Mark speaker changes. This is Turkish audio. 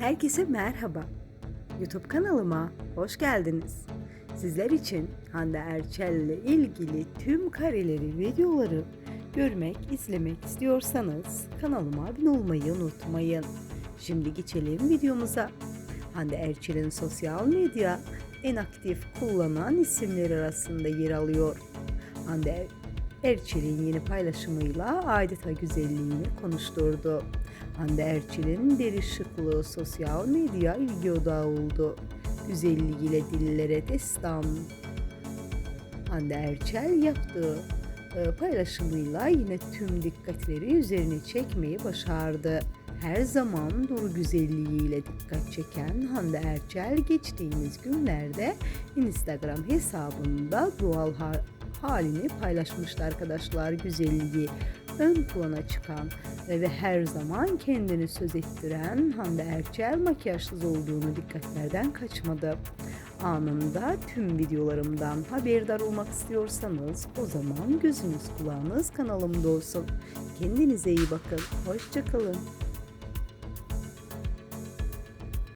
Speaker 1: Herkese merhaba. YouTube kanalıma hoş geldiniz. Sizler için Hande Erçel ile ilgili tüm kareleri, videoları görmek, izlemek istiyorsanız kanalıma abone olmayı unutmayın. Şimdi geçelim videomuza. Hande Erçel'in sosyal medya en aktif kullanan isimler arasında yer alıyor. Hande Erçel'in yeni paylaşımıyla adeta güzelliğini konuşturdu. Hande Erçel'in deri şıklığı sosyal medya ilgi odağı oldu. Güzelliğiyle dillere destan. Hande Erçel yaptığı e, paylaşımıyla yine tüm dikkatleri üzerine çekmeyi başardı. Her zaman duru güzelliğiyle dikkat çeken Hande Erçel geçtiğimiz günlerde Instagram hesabında doğal halini paylaşmıştı arkadaşlar. Güzelliği ön plana çıkan ve her zaman kendini söz ettiren Hande Erçel makyajsız olduğunu dikkatlerden kaçmadı. Anında tüm videolarımdan haberdar olmak istiyorsanız o zaman gözünüz kulağınız kanalımda olsun. Kendinize iyi bakın. Hoşçakalın.